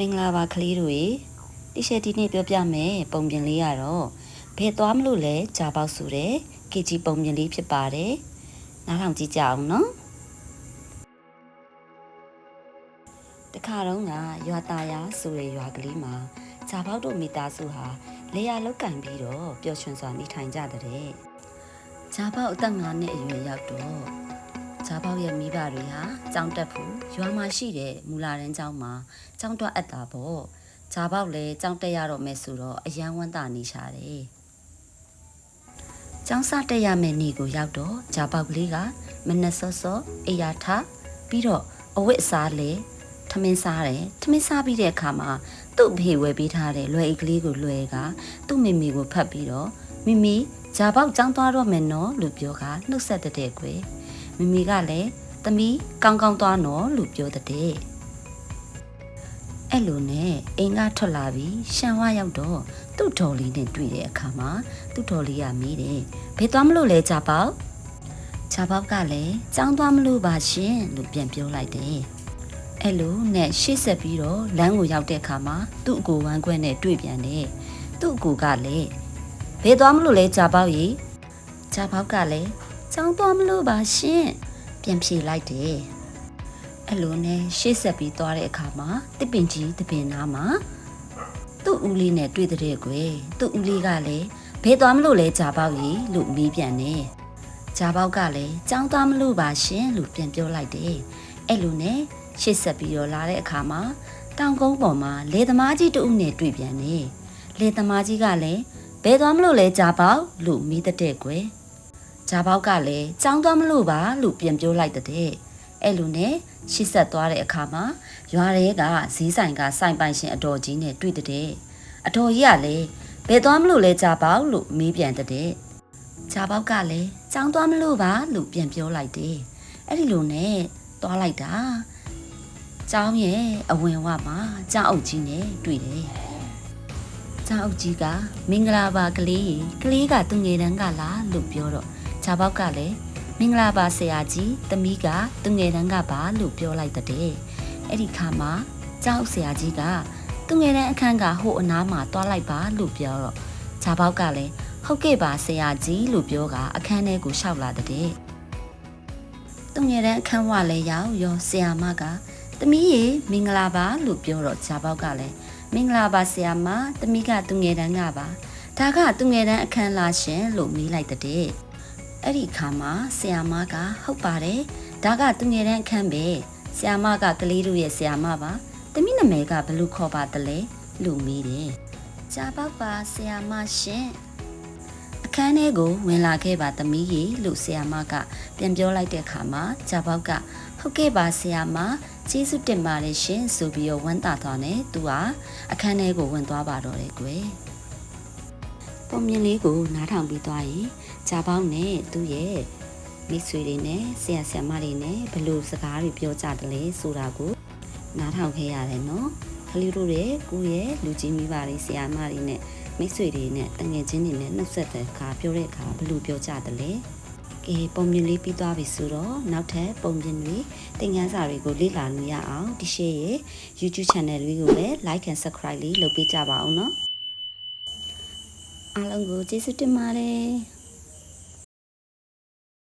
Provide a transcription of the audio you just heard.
မင်္ဂလာပါကလေးတို့ရေတိရှက်ဒီနေ့ပြောပြမယ်ပုံပြင်လေးကတော့ဘယ်သွားမလို့လဲဂျာပေါက်ဆိုတဲ့ KG ပုံပြင်လေးဖြစ်ပါတယ်နားထောင်ကြည့်ကြအောင်နော်တခါတော့ကရွာသားရဆိုတဲ့ရွာကလေးမှာဂျာပေါက်တို့မိသားစုဟာလေယာလောက်ကင်ပြီးတော့ပျော်ရွှင်စွာနေထိုင်ကြတဲ့ဂျာပေါက်အသက်9နှစ်အရွယ်ရောက်တော့ ဂျာပေါက်ရဲ့မိဘတွေဟာကြောင်တက်ဖို့ရွာမှာရှိတဲ့မူလာရန်ကျောင်းမှာကျောင်းတွက်အပ်တာပေါ့ဂျာပေါက်လည်းကျောင်းတက်ရတော့မယ်ဆိုတော့အယံဝမ်းသာနေရှာတယ်ကျောင်းစတက်ရမယ့်နေ့ကိုရောက်တော့ဂျာပေါက်ကလေးကမနက်စောစောအိယာထပြီးတော့အဝတ်အစားလဲထမင်းစားတယ်ထမင်းစားပြီးတဲ့အခါမှာသူ့ဖေဝယ်ပေးထားတဲ့လွယ်အိတ်ကလေးကိုလွယ်ကသူ့မိမိကိုဖတ်ပြီးတော့မိမိဂျာပေါက်ကျောင်းသွားတော့မယ်နော်လို့ပြောကနှုတ်ဆက်တဲ့ကွယ် မိမိကလည်းသမီးကောင်းကောင်းသွားနော်လို့ပြောတဲ့အဲ့လိုနဲ့အိမ်ကထွက်လာပြီးရှန်ဝါရောက်တော့သူ့တော်လေးနဲ့တွေ့တဲ့အခါမှာသူ့တော်လေးကမေးတယ်ဘယ်သွားမလို့လဲဂျာပေါက်ဂျာပေါက်ကလည်းကျောင်းသွားမလို့ပါရှင်လို့ပြန်ပြောလိုက်တယ်အဲ့လိုနဲ့ရှေ့ဆက်ပြီးတော့လမ်းကိုရောက်တဲ့အခါမှာသူ့အကိုဝမ်းခွဲနဲ့တွေ့ပြန်တယ်သူ့အကိုကလည်းဘယ်သွားမလို့လဲဂျာပေါက်ကြီးဂျာပေါက်ကလည်း ကျောင်းသွားမလို့ပါရှင်ပြန်ဖြေလိုက်တယ်အဲ့လိုနဲ့ရှေ့ဆက်ပြီးသွားတဲ့အခါမှာတစ်ပင်ကြီးတစ်ပင်နားမှာသူ့ဦးလေးနဲ့တွေ့တဲ့ကွယ်သူ့ဦးလေးကလည်းဘယ်သွားမလို့လဲဂျာပေါက်ကြီးလို့မေးပြန်တယ်ဂျာပေါက်ကလည်းကျောင်းသွားမလို့ပါရှင်လို့ပြန်ပြောလိုက်တယ်အဲ့လိုနဲ့ရှေ့ဆက်ပြီးတော့လာတဲ့အခါမှာတောင်ကုန်းပေါ်မှာလေသမားကြီးတဦးနဲ့တွေ့ပြန်တယ်လေသမားကြီးကလည်းဘယ်သွားမလို့လဲဂျာပေါက်လို့မေးတဲ့ကွယ် ဂျာပေါက်ကလည်းចောင်းသွားမလို့ပါလို့ပြန်ပြောလိုက်တဲ့အဲ့လိုနဲ့ရှစ်ဆက်သွားတဲ့အခါမှာရွာရဲကဈေးဆိုင်ကစိုင်ပိုင်ရှင်အတော်ကြီးနဲ့တွေ့တဲ့အတော်ကြီးကလည်းဘယ်သွားမလို့လဲဂျာပေါက်လို့မေးပြန်တဲ့ဂျာပေါက်ကလည်းចောင်းသွားမလို့ပါလို့ပြန်ပြောလိုက်တယ်အဲ့ဒီလိုနဲ့သွားလိုက်တာကျောင်းရဲ့အဝင်ဝမှာကျောင်းအုပ်ကြီးနဲ့တွေ့တယ်ကျောင်းအုပ်ကြီးကမင်္ဂလာပါကလေးကလေးကသူငယ်တန်းကလားလို့ပြောတော့ ဂျာပေါက်ကလည်းမင်္ဂလာပါဆရာကြီးသမီးကသူငယ်တန်းကပါလို့ပြောလိုက်တဲ့အဲ့ဒီခါမှာကျောင်းဆရာကြီးကသူငယ်တန်းအခန်းကဟိုအနားမှာတွားလိုက်ပါလို့ပြောတော့ဂျာပေါက်ကလည်းဟုတ်ကဲ့ပါဆရာကြီးလို့ပြောကအခန်းထဲကိုရှောက်လာတဲ့သူငယ်တန်းအခန်းဝလည်းရောက်ရောဆရာမကသမီးရေမင်္ဂလာပါလို့ပြောတော့ဂျာပေါက်ကလည်းမင်္ဂလာပါဆရာမသမီးကသူငယ်တန်းကပါဒါကသူငယ်တန်းအခန်းလားရှင်လို့မေးလိုက်တဲ့ အဲ့ဒီခါမှာဆရာမကဟုတ်ပါတယ်ဒါကသူငယ်တန်းအခန်းပဲဆရာမကကလေးတို့ရဲ့ဆရာမပါသမီးနာမည်ကဘယ်လိုခေါ်ပါတလဲလို့မေးတယ်ဂျာပေါက်ပါဆရာမရှင်အခန်းထဲကိုဝင်လာခဲ့ပါသမီးရေလို့ဆရာမကပြန်ပြောလိုက်တဲ့ခါမှာဂျာပေါက်ကဟုတ်ကဲ့ပါဆရာမကျေးဇူးတင်ပါတယ်ရှင်ဆိုပြီးတော့ဝမ်းသာသွားတယ်သူကအခန်းထဲကိုဝင်သွားပါတော့တယ်ကွယ်ပုံမြင်လေးကိုနားထောင်ပြီးသွားရင် ဂျာပေါင်းနဲ့သူ့ရဲ့မိတ်ဆွေတွေနဲ့ဆရာဆရာမတွေနဲ့ဘယ်လိုစကားတွေပြောကြတယ်လဲဆိုတာကိုနားထောင်ခဲ့ရတယ်နော်ကလေးတို့ရဲ့ကိုယ့်ရဲ့လူကြီးမိဘတွေဆရာမတွေနဲ့မိတ်ဆွေတွေနဲ့တငယ်ချင်းတွေနဲ့နှုတ်ဆက်တဲ့အခါပြောတဲ့အခါဘယ်လိုပြောကြတယ်လဲကဲပုံမြင်လေးပြီးသွားပြီဆိုတော့နောက်ထပ်ပုံပြင်တွေသင်ခန်းစာတွေကိုလေ့လာလို့ရအောင်ဒီရှေ့ရဲ့ YouTube channel လေးကိုလည်း like and subscribe လေးလုပ်ပေးကြပါအောင်နော်အားလုံးကိုကျေးဇူးတင်ပါတယ်